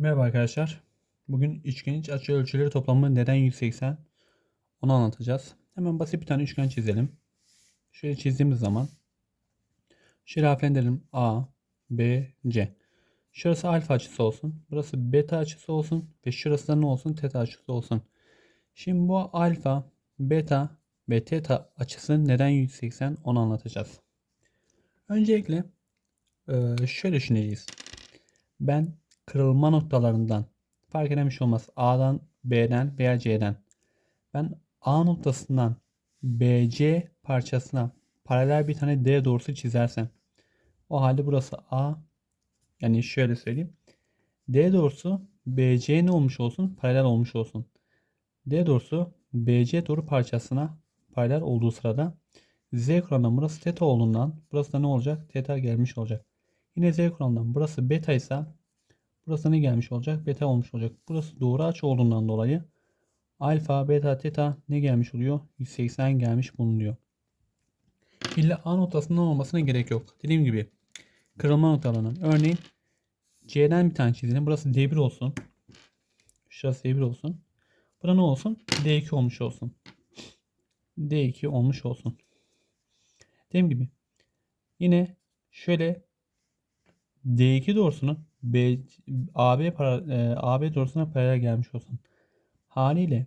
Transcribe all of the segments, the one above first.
Merhaba arkadaşlar. Bugün üçgen iç açı ölçüleri toplamı neden 180 onu anlatacağız. Hemen basit bir tane üçgen çizelim. Şöyle çizdiğimiz zaman şöyle harflendirelim. A, B, C. Şurası alfa açısı olsun. Burası beta açısı olsun. Ve şurası da ne olsun? Teta açısı olsun. Şimdi bu alfa, beta ve teta açısı neden 180 onu anlatacağız. Öncelikle şöyle düşüneceğiz. Ben kırılma noktalarından fark eden bir şey olmaz. A'dan, B'den veya C'den. Ben A noktasından BC parçasına paralel bir tane D doğrusu çizersem o halde burası A yani şöyle söyleyeyim. D doğrusu BC ne olmuş olsun? Paralel olmuş olsun. D doğrusu BC doğru parçasına paralel olduğu sırada Z kuralından burası teta olduğundan burası da ne olacak? Teta gelmiş olacak. Yine Z kuralından burası beta ise burası ne gelmiş olacak? Beta olmuş olacak. Burası doğru açı olduğundan dolayı alfa, beta, teta ne gelmiş oluyor? 180 gelmiş bulunuyor. İlla A noktasından olmasına gerek yok. Dediğim gibi kırılma noktalarının örneğin C'den bir tane çizelim. Burası D1 olsun. Şurası D1 olsun. Bura ne olsun? D2 olmuş olsun. D2 olmuş olsun. Dediğim gibi yine şöyle D2 doğrusunu B, AB, para, e, AB doğrusuna paralel gelmiş olsun. Haliyle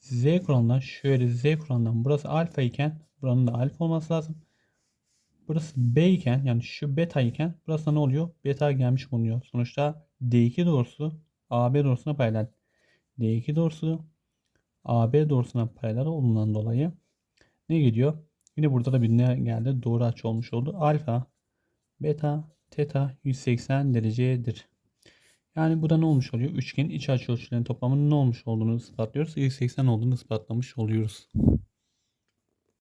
Z kuralından şöyle Z kuralından burası alfa iken buranın da alfa olması lazım. Burası B iken yani şu beta iken burası da ne oluyor? Beta gelmiş bulunuyor. Sonuçta D2 doğrusu AB doğrusuna paralel. D2 doğrusu AB doğrusuna paralel olduğundan dolayı ne gidiyor? Yine burada da bir ne geldi? Doğru açı olmuş oldu. Alfa, beta, teta 180 derecedir. Yani bu da ne olmuş oluyor? Üçgenin iç açı ölçülerinin toplamının ne olmuş olduğunu ispatlıyoruz. 180 olduğunu ispatlamış oluyoruz.